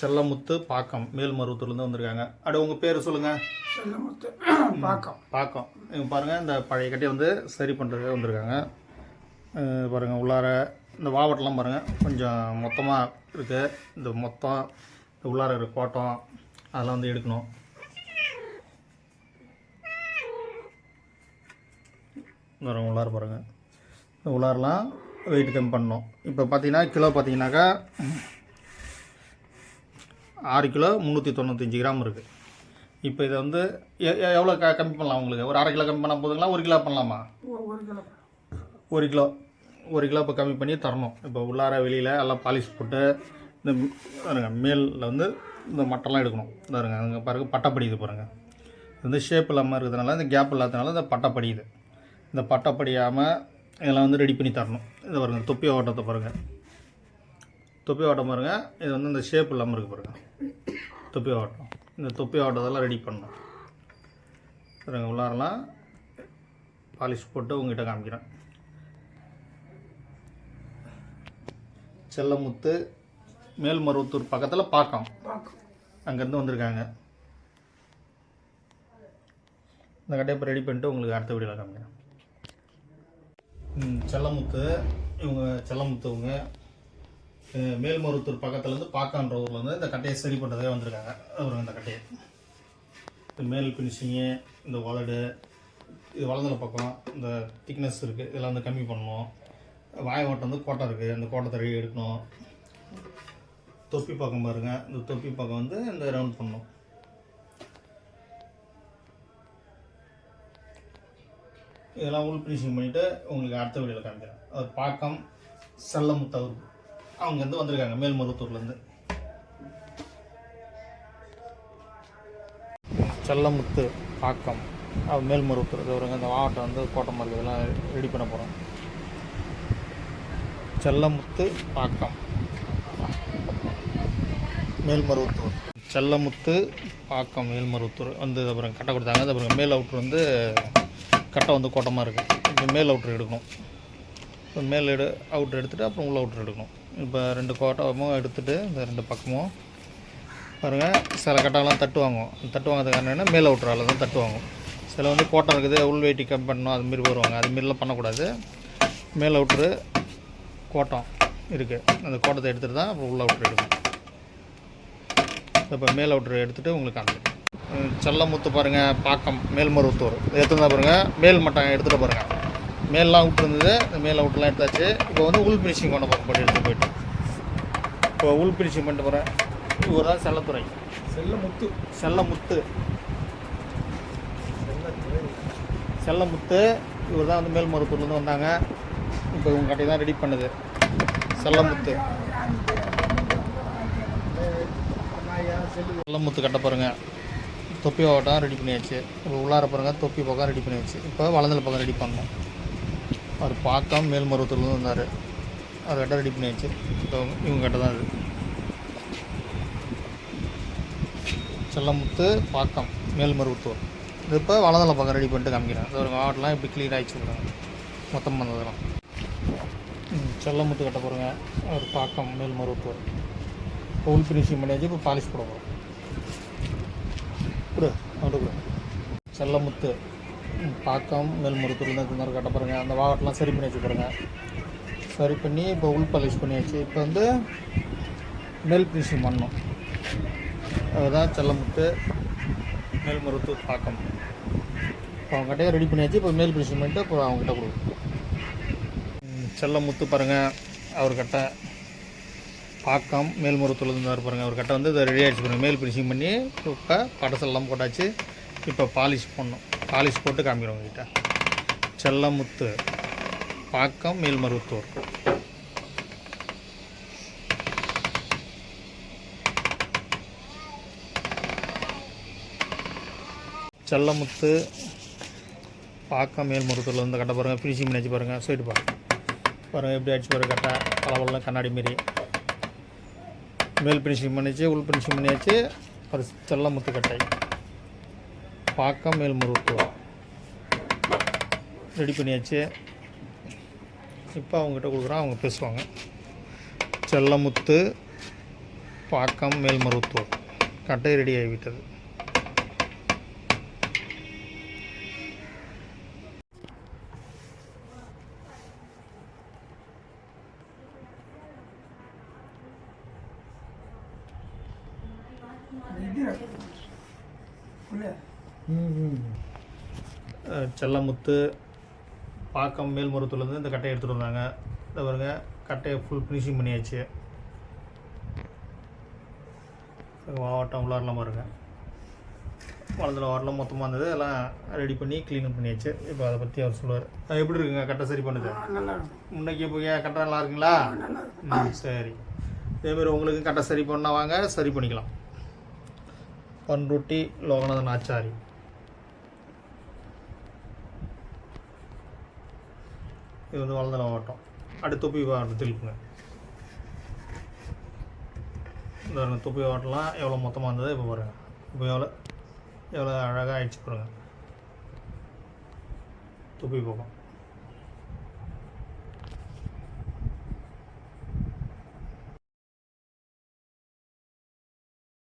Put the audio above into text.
செல்லமுத்து பாக்கம் மேல்மருவத்தூர்லேருந்து வந்திருக்காங்க. அப்படியே உங்கள் பேர் சொல்லுங்கள் செல்லமுத்து பாக்கம். பாக்கம். இங்க பாருங்கள் இந்த பழைய கட்டையை வந்து சரி பண்ணுறதுக்காக வந்திருக்காங்க. பாருங்கள் உள்ளார இந்த வாவட்டெல்லாம் பாருங்கள் கொஞ்சம் மொத்தமாக இருக்குது இந்த மொத்தம் இந்த உள்ளார இருக்கிற கோட்டம் அதெல்லாம் வந்து எடுக்கணும். இந்த பாருங்க, உள்ளார பாருங்கள் இந்த உள்ளாரெலாம் வெயிட் கம்மி பண்ணணும். இப்போ பார்த்தீங்கன்னா கிலோ பார்த்தீங்கன்னாக்கா ஆறு கிலோ முந்நூற்றி தொண்ணூத்தஞ்சு கிராம் இருக்குது இப்போ இதை வந்து எவ்வளோ க கம்மி பண்ணலாம் உங்களுக்கு? ஒரு அரை கிலோ கம்மி பண்ணால் போதுங்களா? ஒரு கிலோ பண்ணலாமா? ஒரு கிலோ. ஒரு கிலோ. ஒரு கிலோ இப்போ கம்மி பண்ணி தரணும். இப்போ உள்ளார வெளியில் எல்லாம் பாலிஷ் போட்டு இந்த பாருங்க மேலில் வந்து இந்த மட்டெல்லாம் எடுக்கணும். பாருங்க அங்கே பாருங்க பட்டை படியுது பாருங்க. இது வந்து ஷேப் இல்லாமல் இருக்கிறதுனால இந்த கேப் இல்லாததுனால இந்த பட்டை படியுது. இந்த பட்டை படியாமல் இதெல்லாம் வந்து ரெடி பண்ணி தரணும். இது பாருங்க தொப்பி ஓட்டத்தை பாருங்கள் தொப்பி ஓட்டம் பாருங்கள் இது வந்து இந்த ஷேப் இல்லாமல் இருக்குது பாருங்கள் தொப்பி ஓட்டம் இந்த தொப்பி ஓட்டத்தெல்லாம் ரெடி பண்ணணும். பாருங்க உள்ளாரெல்லாம் பாலிஷ் போட்டு உங்ககிட்ட காமிக்கிறேன். செல்லமுத்து மேல்மருவத்தூர் பக்கத்தில் பாக்கம். அங்கேருந்து வந்திருக்காங்க. இந்த கடையை இப்போ ரெடி பண்ணிட்டு உங்களுக்கு அடுத்த வீடியோவில் காமிக்கிறேன். செல்லமுத்து இவங்க செல்லமுத்துவங்க. மேல்மருத்தூர் பக்கத்துலேருந்து பாக்கான்ற ஊர்லேருந்து இந்த கட்டையை சரி பண்ணுறதுக்காக வந்திருக்காங்க. அவருங்க இந்த கட்டையை. இந்த மேல் ஃபினிஷிங்கு இந்த வலடு இது வளர்ந்த பக்கம் இந்த திக்னஸ் இருக்குது இதெல்லாம் வந்து கம்மி பண்ணணும். வாய் ஓட்டம் வந்து கோட்டை இருக்குது அந்த கோட்டை ரெடி எடுக்கணும். தொப்பி பக்கம் பாருங்கள் இந்த தொப்பி பக்கம் வந்து இந்த ரவுண்ட் பண்ணணும். இதெல்லாம் உள் ஃபினிஷிங் பண்ணிவிட்டு உங்களுக்கு அடுத்த வீடியோவில் காமிக்கிறேன். அது பாக்கம் செல்லமுத்தவர் அவங்க வந்து வந்திருக்காங்க மேல்மருவத்தூர்லேருந்து செல்லமுத்து பாக்கம் மேல்மருவத்தூர் இவருங்க இந்த மாவட்டம் வந்து கோட்டை மருந்து இதெல்லாம் ரெடி பண்ண போகிறோம் செல்லமுத்து பாக்கம் மேல்மருவத்தூர் செல்லமுத்து பாக்கம் மேல்மருவத்தூர் வந்து அப்புறம் கட்டை கொடுத்தாங்க. அது அப்புறம் மேல் அவுட்ரு வந்து கட்டை வந்து கோட்டமாக இருக்குது மேல் அவுட்ரு எடுக்கணும். இப்போ மேல் எடு அவுட்ரு எடுத்துகிட்டு அப்புறம் உள்ள அவுட்ரு எடுக்கணும். இப்போ ரெண்டு கோட்டமும் எடுத்துகிட்டு இந்த ரெண்டு பக்கமும். பாருங்கள் சில கட்டாலாம் தட்டுவாங்க. தட்டு காரணம் என்ன? மேல் அவுட்ரால் தான் தட்டுவாங்க. சில வந்து கோட்டம் இருக்குது உள் வெயிட்டி கம் பண்ணணும் அதுமாரி வருவாங்க. அதுமாரிலாம் பண்ணக்கூடாது. மேல் அவுட்ரு கோட்டம் இருக்குது அந்த கோட்டத்தை எடுத்துகிட்டு தான் அப்புறம் உள்ள அவுட்ரு எடுக்கணும். இப்போ மேல் அவுட்ரு எடுத்துகிட்டு உங்களுக்கு அந்த செல்லமுத்து பாருங்கள் பாக்கம் மேல்மருவத்தூர். எடுத்துருந்தா பாருங்கள் மேல் மட்டம் எடுத்துகிட்டு பாருங்கள் மேல்லாம் அவுட் இருந்தது இந்த மேல் அவுட்லாம் எடுத்தாச்சு. இப்போ வந்து உள் ஃபினிஷிங் பண்ண போகிறோம் போட்டு எடுத்து போயிட்டு. இப்போ உள் ஃபினிஷிங் பண்ணிட்டு போகிறேன் இவர் தான் செல்லத்துறை. செல்லமுத்து. செல்லமுத்து. செல்லமுத்து இவர் தான் வந்து மேல்மருவத்தூர்லேருந்து வந்தாங்க. இப்போ இவங்க கட்டி தான் ரெடி பண்ணுது. செல்லமுத்து. செல்லமுத்து கட்ட பாருங்க. தொப்பி பக்கம் ரெடி பண்ணியாச்சு. இப்போ உள்ளார பாருங்க தொப்பி பக்கம் ரெடி பண்ணியாச்சு. இப்போ வளர்ந்தல பக்கம் ரெடி பண்ணணும். அவர் பாக்கம் மேல்மருவத்தூர்லேருந்து வந்தார். அவர் கட்ட ரெடி பண்ணியாச்சு. இப்போ இவங்க கட்ட தான் அது செல்லமுத்து பாக்கம் மேல்மருவத்தூர். இது இப்போ வளதலை பக்கம் ரெடி பண்ணிட்டு காமிக்கிறேன். அது ஒரு மாவட்டம்லாம் இப்படி கிளியர் ஆகிடுச்சு சொல்கிறாங்க மொத்தம் பண்ணதெல்லாம். செல்லமுத்து கட்ட போகிறோங்க ஒரு பாக்கம் மேல்மருவத்தூர். இப்போ உள் ஃபினிஷிங் பண்ணியாச்சு. இப்போ பாலிஷ் போட போகிறோம் கொடு அவட்டு கொடு. செல்லமுத்து. பாக்கம் மேல்மருவத்தூர்லேருந்து இந்த மாதிரி கட்ட பாருங்கள் அந்த வாகட்டெலாம் சரி பண்ணி வச்சு பாருங்கள் சரி பண்ணி இப்போ உள் பாலிஷ் பண்ணியாச்சு இப்போ வந்து மேல் ஃபினிஷிங் பண்ணணும் அதுதான் செல்லமுத்து மேல்மருவத்தூர் பாக்கம். இப்போ அவங்ககிட்டயே ரெடி பண்ணியாச்சு இப்போ மேல் ஃபினிஷிங் பண்ணிட்டு அப்புறம் அவங்ககிட்ட கொடுக்கும் செல்லமுத்து பாருங்கள் அவர்கிட்ட பாக்கம் மேல்மருவத்தூர்லேருந்து இருந்தார் பாருங்கள் அவர்கிட்ட வந்து இதை ரெடி ஆகிடுச்சு பாருங்கள் மேல் ஃபினிஷிங் பண்ணி இப்போ படசெல்லாம் போட்டாச்சு. இப்போ பாலிஷ் பண்ணணும் பாலிஷ் போட்டு காமிக்கிறோம் உங்ககிட்ட. செல்லமுத்து பாக்கம் மேல்மருவத்தூர். செல்லமுத்து பாக்கம் மேல்மருவத்தூரில் வந்து கட்ட பாருங்கள் ஃபினிஷிங் பண்ணி பாருங்கள் சைடு பாருங்கள் பாருங்கள் எப்படி அடிச்சு பாருங்கள் கட்டை பலவெல்லாம் கண்ணாடி மாரி. மேல் ஃபினிஷிங் பண்ணிச்சு உள் ஃபினிஷிங் பண்ணியாச்சு ஒரு செல்லமுத்து கட்டை. பாக்கம் மேல்மருவத்தூர் ரெடி பண்ணியாச்சு. இப்போ அவங்ககிட்ட கொடுக்குறோம் அவங்க பேசுவாங்க. செல்லமுத்து பாக்கம் மேல்மருவத்தூர் கட்டை ரெடி ஆகிவிட்டது. உள்ள செல்லமுத்து பாக்கம் மேல்மருவத்தூர்லேருந்து இந்த கட்டையை எடுத்துகிட்டு வந்தாங்க. இந்த பாருங்க கட்டையை ஃபுல் ஃபினிஷிங் பண்ணியாச்சு. மாவட்டம் உள்ளாரெலாம் பாருங்க. வளர்ந்துல வாரெலாம் மொத்தமாக இருந்தது எல்லாம் ரெடி பண்ணி க்ளீன் பண்ணியாச்சு. இப்போ அதை பற்றி அவர் சொல்லுவார். அது எப்படி இருக்குங்க கட்டை சரி பண்ணுது? முன்னைக்கு போய் கட்டை நல்லா இருக்குங்களா? சரி. இதேமாரி உங்களுக்கு கட்டை சரி பண்ணால் வாங்க சரி பண்ணிக்கலாம். பன்ருட்டி லோகநாதன் ஆச்சாரி. இது வந்து வளர்ந்த மாவட்டம். அடுத்து தொப்பி மாவட்டத்தில் திருப்புங்க இந்த தொப்பி மாவட்டம்லாம் எவ்வளோ மொத்தமாக இருந்தது இப்போ பாருங்கள் இப்போ எவ்வளோ எவ்வளோ அழகாக ஆயிடுச்சு பாருங்கள் தொப்பி பக்கம்.